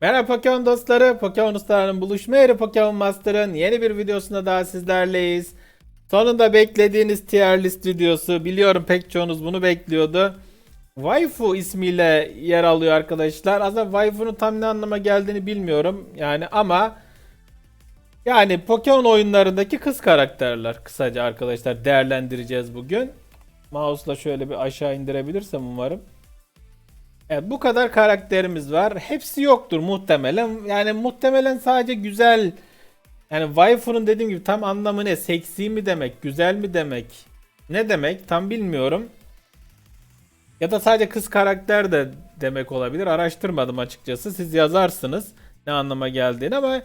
Merhaba Pokemon dostları, Pokemon ustalarının buluşma yeri Pokemon Master'ın yeni bir videosunda daha sizlerleyiz. Sonunda beklediğiniz tier list videosu. Biliyorum pek çoğunuz bunu bekliyordu. Waifu ismiyle yer alıyor arkadaşlar. Aslında Waifu'nun tam ne anlama geldiğini bilmiyorum. Yani ama yani Pokemon oyunlarındaki kız karakterler kısaca arkadaşlar değerlendireceğiz bugün. Mouse'la şöyle bir aşağı indirebilirsem umarım. Evet bu kadar karakterimiz var. Hepsi yoktur muhtemelen. Yani muhtemelen sadece güzel yani waifu'nun dediğim gibi tam anlamı ne? Seksi mi demek? Güzel mi demek? Ne demek? Tam bilmiyorum. Ya da sadece kız karakter de demek olabilir. Araştırmadım açıkçası. Siz yazarsınız ne anlama geldiğini ama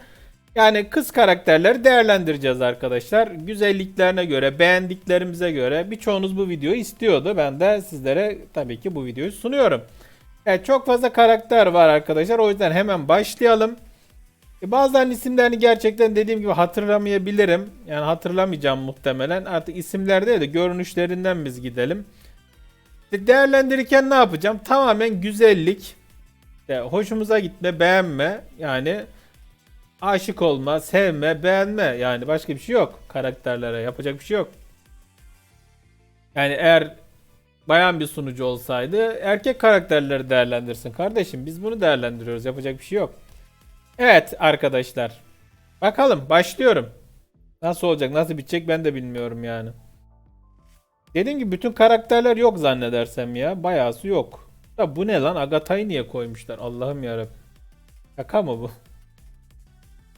yani kız karakterleri değerlendireceğiz arkadaşlar. Güzelliklerine göre, beğendiklerimize göre birçoğunuz bu videoyu istiyordu. Ben de sizlere tabii ki bu videoyu sunuyorum. Evet çok fazla karakter var arkadaşlar. O yüzden hemen başlayalım. E, bazılarının isimlerini gerçekten dediğim gibi hatırlamayabilirim. Yani hatırlamayacağım muhtemelen. Artık isimler değil de görünüşlerinden biz gidelim. E, Değerlendirirken ne yapacağım? Tamamen güzellik. İşte hoşumuza gitme, beğenme. Yani aşık olma, sevme, beğenme. Yani başka bir şey yok karakterlere. Yapacak bir şey yok. Yani eğer bayan bir sunucu olsaydı erkek karakterleri değerlendirsin kardeşim. Biz bunu değerlendiriyoruz. Yapacak bir şey yok. Evet arkadaşlar. Bakalım başlıyorum. Nasıl olacak, nasıl bitecek ben de bilmiyorum yani. Dediğim gibi bütün karakterler yok zannedersem ya. Bayağısı yok. Ya bu ne lan? Agatha'yı niye koymuşlar? Allah'ım yarabbim. Şaka mı bu?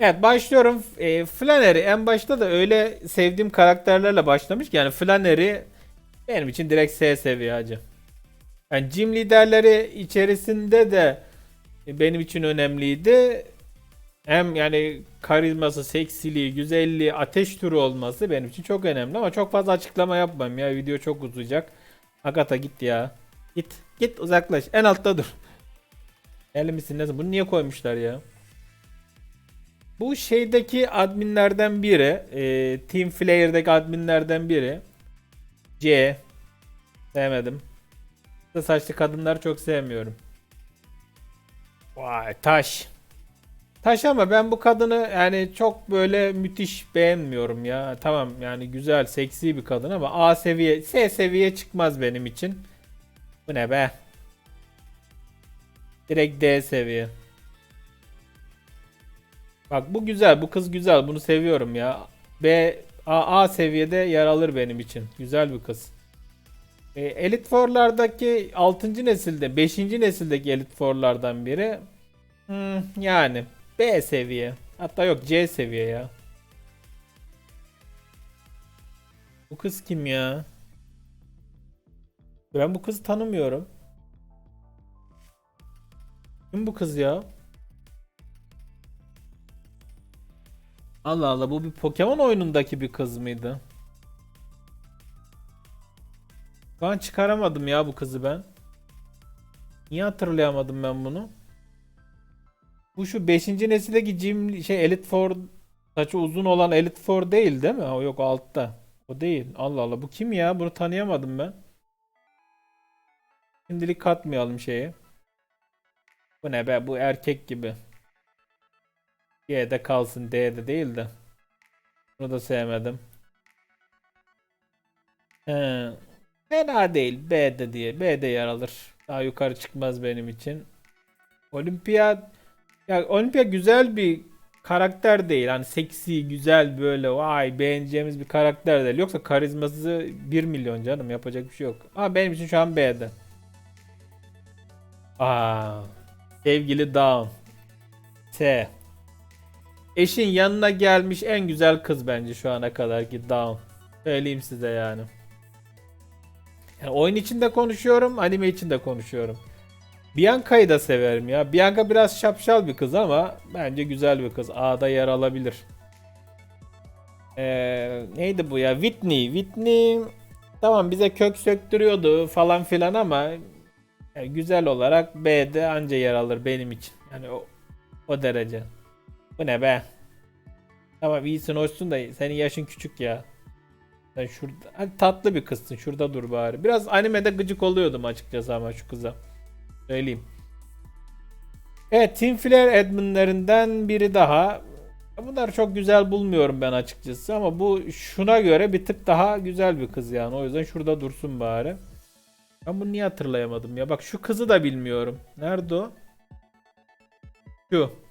Evet başlıyorum. E, Flannery en başta da öyle sevdiğim karakterlerle başlamış yani Flannery benim için direkt S seviye hacı. Yani gym liderleri içerisinde de benim için önemliydi. Hem yani karizması, seksiliği, güzelliği, ateş türü olması benim için çok önemli ama çok fazla açıklama yapmam ya. Video çok uzayacak. Agatha git ya. Git. Git uzaklaş. En altta dur. Deli misin nesin? Bunu niye koymuşlar ya? Bu şeydeki adminlerden biri. E, Team Flare'daki adminlerden biri. C. Sevmedim. Kısa saçlı kadınlar çok sevmiyorum. Vay taş. Taş ama ben bu kadını yani çok böyle müthiş beğenmiyorum ya. Tamam yani güzel, seksi bir kadın ama A seviye, S seviye çıkmaz benim için. Bu ne be? Direkt D seviye. Bak bu güzel, bu kız güzel. Bunu seviyorum ya. B A, A seviyede yer alır benim için. Güzel bir kız. E, Elite Four'lardaki 6. nesilde, 5. nesildeki Elite Four'lardan biri. Hmm, yani B seviye. Hatta yok C seviye ya. Bu kız kim ya? Ben bu kızı tanımıyorum. Kim bu kız ya? Allah Allah bu bir Pokemon oyunundaki bir kız mıydı? Şu an çıkaramadım ya bu kızı ben. Niye hatırlayamadım ben bunu? Bu şu 5. nesildeki Jim şey Elite Four saçı uzun olan Elite Four değil değil mi? O yok altta. O değil. Allah Allah bu kim ya? Bunu tanıyamadım ben. Şimdilik katmayalım şeye. Bu ne be? Bu erkek gibi. Y'de kalsın D'de değil de. Bunu da sevmedim. He. Fena değil. B'de diye. B'de yer alır. Daha yukarı çıkmaz benim için. Olimpiyat ya Olimpiyat güzel bir karakter değil. Hani seksi, güzel böyle vay beğeneceğimiz bir karakter değil. Yoksa karizması 1 milyon canım yapacak bir şey yok. Ama benim için şu an B'de. Aa, sevgili Dawn. S. Eşin yanına gelmiş en güzel kız bence şu ana kadar ki Dawn. Söyleyeyim size yani. yani. Oyun içinde konuşuyorum, anime içinde konuşuyorum. Bianca'yı da severim ya. Bianca biraz şapşal bir kız ama bence güzel bir kız. A'da yer alabilir. Ee, neydi bu ya? Whitney. Whitney tamam bize kök söktürüyordu falan filan ama yani güzel olarak B'de anca yer alır benim için. Yani o, o derece. Bu ne be? Tamam iyisin hoşsun da senin yaşın küçük ya. Sen şurada hadi tatlı bir kızsın. Şurada dur bari. Biraz animede gıcık oluyordum açıkçası ama şu kıza. Söyleyeyim. Evet Team Flare adminlerinden biri daha. Bunları çok güzel bulmuyorum ben açıkçası ama bu şuna göre bir tık daha güzel bir kız yani. O yüzden şurada dursun bari. Ben bunu niye hatırlayamadım ya? Bak şu kızı da bilmiyorum. Nerede o? Şu.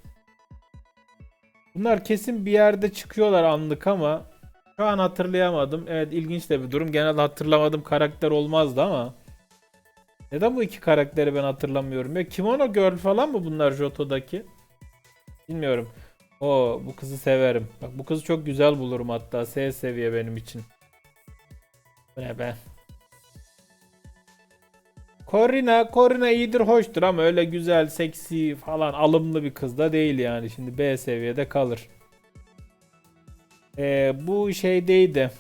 Bunlar kesin bir yerde çıkıyorlar anlık ama şu an hatırlayamadım. Evet ilginç de bir durum. Genelde hatırlamadığım karakter olmazdı ama. Neden bu iki karakteri ben hatırlamıyorum ya? Kimono Girl falan mı bunlar Joto'daki? Bilmiyorum. O bu kızı severim. Bak bu kızı çok güzel bulurum hatta. S seviye benim için. Bu ne be? Corina, Corina iyidir hoştur ama öyle güzel, seksi falan alımlı bir kız da değil yani. Şimdi B seviyede kalır. Ee, bu şeydeydi.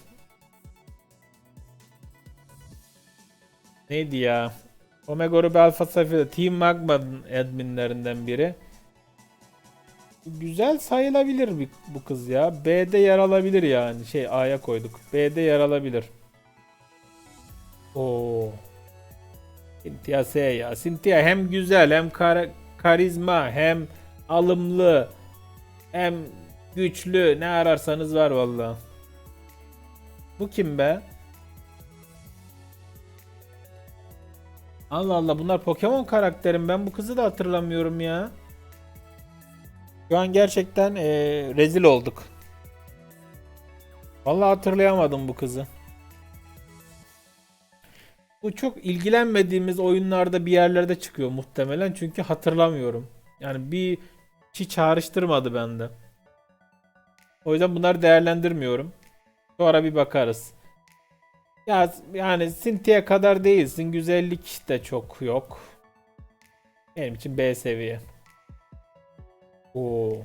Neydi ya? Omega Ruby Alpha Sapphire Team Magma'nın adminlerinden biri. Güzel sayılabilir bu kız ya. B'de yer alabilir yani. Şey A'ya koyduk. B'de yer alabilir. Oo. Cynthia S ya. Cynthia hem güzel hem kar- karizma hem alımlı hem güçlü ne ararsanız var valla. Bu kim be? Allah Allah bunlar Pokemon karakterim. Ben bu kızı da hatırlamıyorum ya. Şu an gerçekten eee, rezil olduk. Vallahi hatırlayamadım bu kızı. Bu çok ilgilenmediğimiz oyunlarda bir yerlerde çıkıyor muhtemelen çünkü hatırlamıyorum. Yani bir şey çağrıştırmadı bende. O yüzden bunları değerlendirmiyorum. Sonra bir bakarız. Ya yani Cynthia kadar değilsin. Güzellik de çok yok. Benim için B seviye. Oo.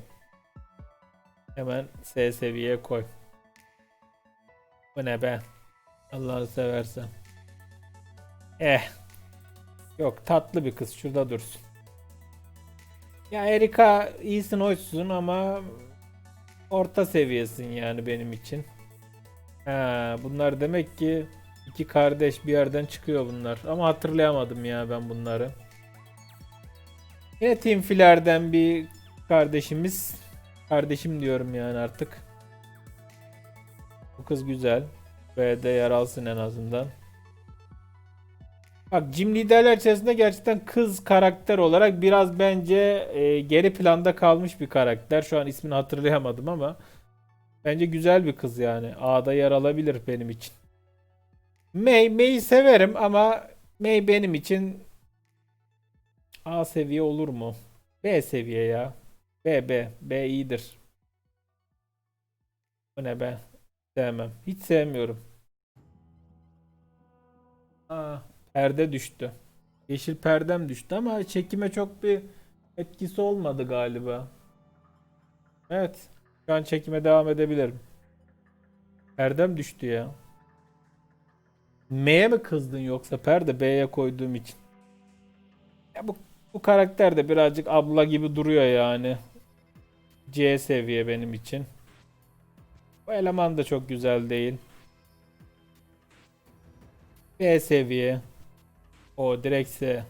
Hemen S seviyeye koy. Bu ne be? Allah'ını seversen. Eh. Yok tatlı bir kız şurada dursun. Ya Erika iyisin hoşsun ama orta seviyesin yani benim için. Ha, bunlar demek ki iki kardeş bir yerden çıkıyor bunlar. Ama hatırlayamadım ya ben bunları. Yine Team Filer'den bir kardeşimiz. Kardeşim diyorum yani artık. Bu kız güzel. B'de yer alsın en azından. Bak Jim liderler içerisinde gerçekten kız karakter olarak biraz bence e, geri planda kalmış bir karakter. Şu an ismini hatırlayamadım ama bence güzel bir kız yani. A'da yer alabilir benim için. May, May'i severim ama May benim için A seviye olur mu? B seviye ya. B B B iyidir. Bu ne be? Sevmem. Hiç sevmiyorum. Aa, perde düştü. Yeşil perdem düştü ama çekime çok bir etkisi olmadı galiba. Evet. Şu an çekime devam edebilirim. Perdem düştü ya. M'ye mi kızdın yoksa perde B'ye koyduğum için? Ya bu, bu karakter de birazcık abla gibi duruyor yani. C seviye benim için. Bu eleman da çok güzel değil. B seviye. O direkt S.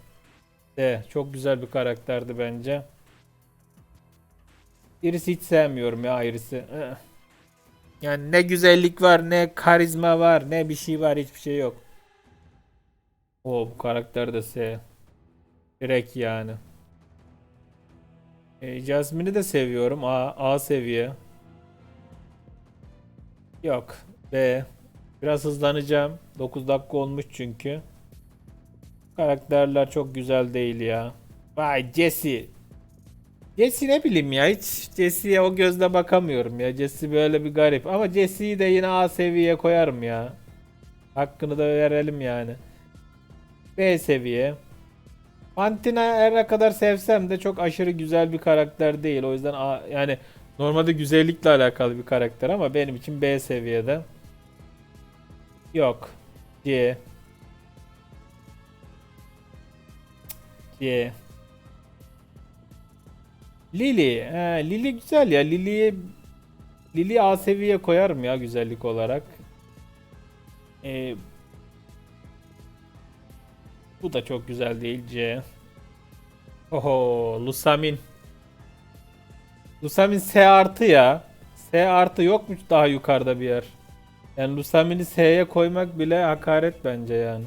D. Çok güzel bir karakterdi bence. Iris'i hiç sevmiyorum ya Iris'i. Ih. Yani ne güzellik var, ne karizma var, ne bir şey var, hiçbir şey yok. O bu karakter de S. Direkt yani. E, Jasmine'i de seviyorum. A, A seviye. Yok. B. Biraz hızlanacağım. 9 dakika olmuş çünkü. Karakterler çok güzel değil ya. Vay Jesse. Jesse ne bileyim ya hiç Jesse'ye o gözle bakamıyorum ya. Jesse böyle bir garip. Ama Jesse'yi de yine A seviyeye koyarım ya. Hakkını da verelim yani. B seviye. Fantina her ne kadar sevsem de çok aşırı güzel bir karakter değil. O yüzden A, yani normalde güzellikle alakalı bir karakter ama benim için B seviyede. Yok. C. C. Lily. He, Lily güzel ya. Lily'yi Lily A seviye koyarım ya güzellik olarak. Ee, bu da çok güzel değil C. Oho Lusamin. Lusamin S artı ya. S artı yokmuş daha yukarıda bir yer. Yani Lusamin'i S'ye koymak bile hakaret bence yani.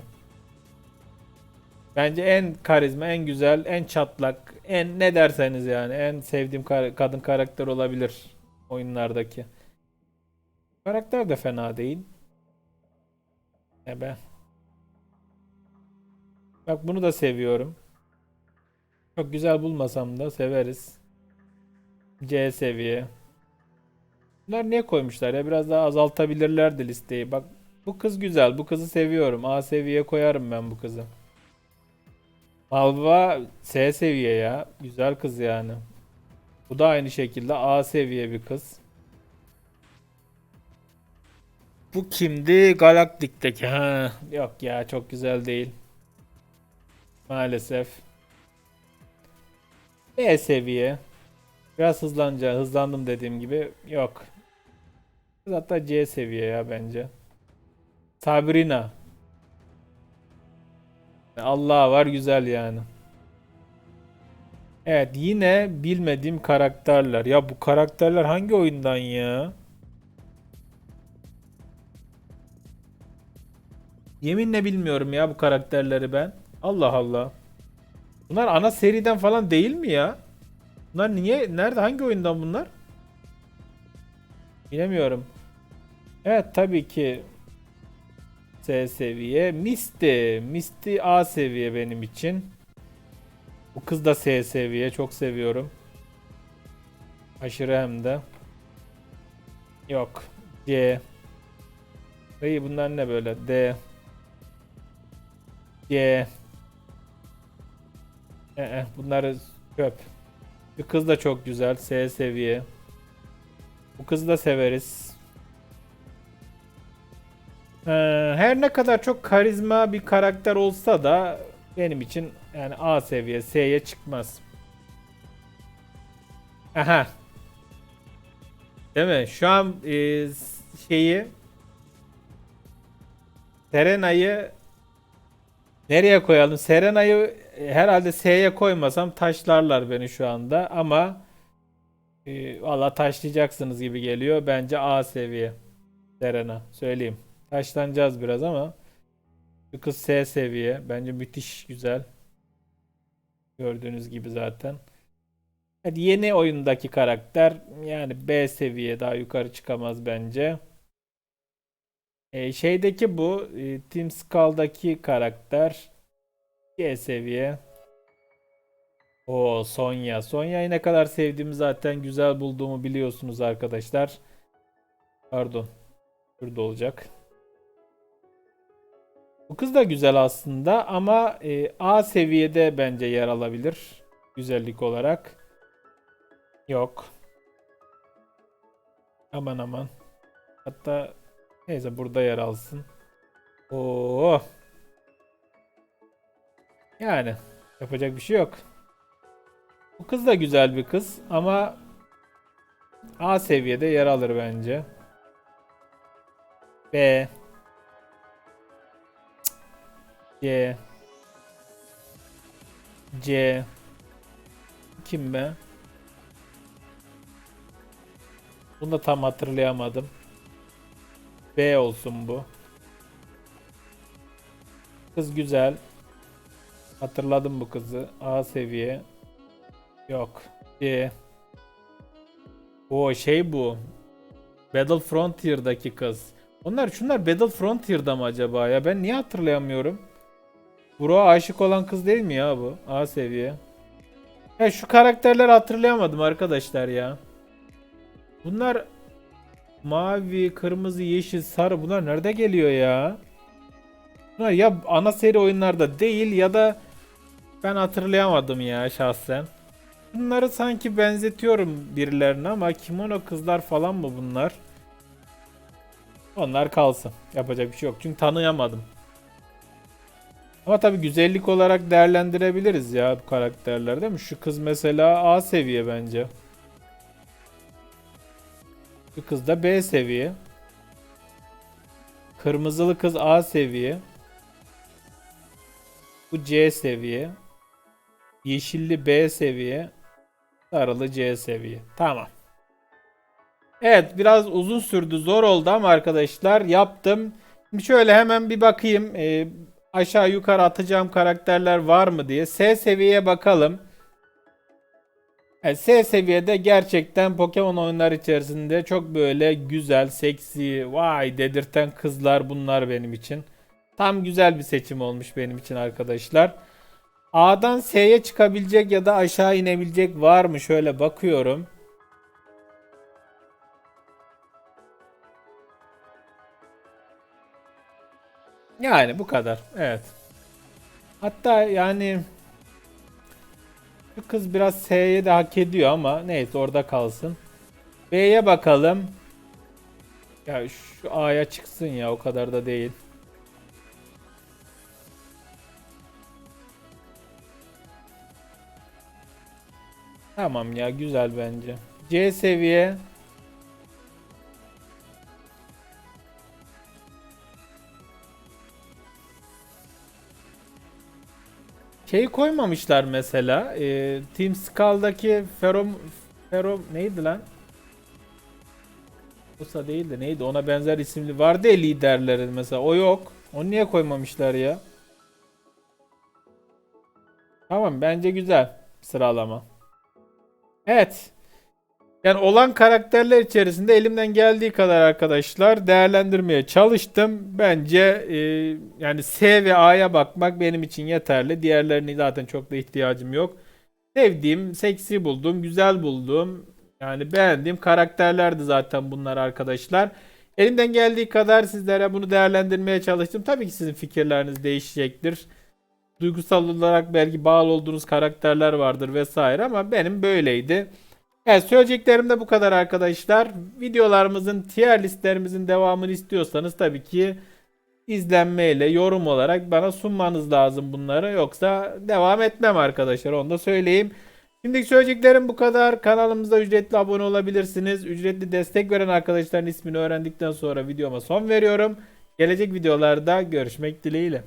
Bence en karizma, en güzel, en çatlak, en ne derseniz yani en sevdiğim kar- kadın karakter olabilir oyunlardaki. Karakter de fena değil. Ne be. Bak bunu da seviyorum. Çok güzel bulmasam da severiz. C seviye. Bunlar niye koymuşlar ya? Biraz daha azaltabilirlerdi listeyi. Bak bu kız güzel. Bu kızı seviyorum. A seviye koyarım ben bu kızı. Malva S seviye ya. Güzel kız yani. Bu da aynı şekilde A seviye bir kız. Bu kimdi? Galaktik'teki. Ha, yok ya çok güzel değil. Maalesef. B seviye. Biraz hızlanca hızlandım dediğim gibi. Yok. Hatta C seviye ya bence. Sabrina. Allah var güzel yani. Evet yine bilmediğim karakterler. Ya bu karakterler hangi oyundan ya? Yeminle bilmiyorum ya bu karakterleri ben. Allah Allah. Bunlar ana seriden falan değil mi ya? Bunlar niye? Nerede? Hangi oyundan bunlar? Bilemiyorum. Evet tabii ki S seviye. Misty. Misty A seviye benim için. Bu kız da S seviye. Çok seviyorum. Aşırı hem de. Yok. C. İyi bunlar ne böyle? D. C. Ee, bunları çöp. Bu kız da çok güzel. S seviye. Bu kızı da severiz. Ee, her ne kadar çok karizma bir karakter olsa da benim için yani A seviye S'ye çıkmaz. Aha. Değil mi? Şu an e, şeyi Serena'yı nereye koyalım? Serena'yı e, herhalde S'ye koymasam taşlarlar beni şu anda ama e, valla taşlayacaksınız gibi geliyor. Bence A seviye Serena söyleyeyim. Taşlanacağız biraz ama bu kız S seviye. Bence müthiş güzel. Gördüğünüz gibi zaten. Hadi yeni oyundaki karakter yani B seviye daha yukarı çıkamaz bence. E, şeydeki bu e, Team Skull'daki karakter C seviye. O Sonya. Sonya'yı ne kadar sevdiğimi zaten güzel bulduğumu biliyorsunuz arkadaşlar. Pardon. Şurada olacak. Bu kız da güzel aslında ama e, A seviyede bence yer alabilir. Güzellik olarak. Yok. Aman aman. Hatta neyse burada yer alsın. Oo. Yani yapacak bir şey yok. Bu kız da güzel bir kız ama A seviyede yer alır bence. B C C Kim be? Bunu da tam hatırlayamadım. B olsun bu. Kız güzel. Hatırladım bu kızı. A seviye. Yok. C. O şey bu. Battle Frontier'daki kız. Onlar şunlar Battle Frontier'da mı acaba ya? Ben niye hatırlayamıyorum? Bro aşık olan kız değil mi ya bu? A seviye. Ya şu karakterleri hatırlayamadım arkadaşlar ya. Bunlar mavi, kırmızı, yeşil, sarı bunlar nerede geliyor ya? Bunlar ya ana seri oyunlarda değil ya da ben hatırlayamadım ya şahsen. Bunları sanki benzetiyorum birilerine ama kimono kızlar falan mı bunlar? Onlar kalsın. Yapacak bir şey yok. Çünkü tanıyamadım. Ama tabi güzellik olarak değerlendirebiliriz ya bu karakterler değil mi? Şu kız mesela A seviye bence. Şu kız da B seviye. Kırmızılı kız A seviye. Bu C seviye. Yeşilli B seviye. Sarılı C seviye. Tamam. Evet biraz uzun sürdü zor oldu ama arkadaşlar yaptım. Şimdi şöyle hemen bir bakayım. Ee, aşağı yukarı atacağım karakterler var mı diye. S seviyeye bakalım. Evet, S seviyede gerçekten Pokemon oyunlar içerisinde çok böyle güzel, seksi, vay dedirten kızlar bunlar benim için. Tam güzel bir seçim olmuş benim için arkadaşlar. A'dan S'ye çıkabilecek ya da aşağı inebilecek var mı? Şöyle bakıyorum. Yani bu kadar. Evet. Hatta yani bu kız biraz S'ye de hak ediyor ama neyse orada kalsın. B'ye bakalım. Ya şu A'ya çıksın ya o kadar da değil. Tamam ya güzel bence. C seviye. Şey koymamışlar mesela. E, Team Skull'daki Ferom Ferom neydi lan? Usa değil de neydi? Ona benzer isimli vardı ya liderleri mesela. O yok. Onu niye koymamışlar ya? Tamam bence güzel sıralama. Evet. Yani olan karakterler içerisinde elimden geldiği kadar arkadaşlar değerlendirmeye çalıştım. Bence e, yani S ve A'ya bakmak benim için yeterli. Diğerlerini zaten çok da ihtiyacım yok. Sevdiğim, seksi bulduğum, güzel bulduğum, yani beğendiğim karakterlerdi zaten bunlar arkadaşlar. Elimden geldiği kadar sizlere bunu değerlendirmeye çalıştım. Tabii ki sizin fikirleriniz değişecektir. Duygusal olarak belki bağlı olduğunuz karakterler vardır vesaire ama benim böyleydi. Evet söyleyeceklerim de bu kadar arkadaşlar. Videolarımızın tier listlerimizin devamını istiyorsanız tabii ki izlenmeyle yorum olarak bana sunmanız lazım bunları. Yoksa devam etmem arkadaşlar onu da söyleyeyim. Şimdiki söyleyeceklerim bu kadar. Kanalımıza ücretli abone olabilirsiniz. Ücretli destek veren arkadaşların ismini öğrendikten sonra videoma son veriyorum. Gelecek videolarda görüşmek dileğiyle.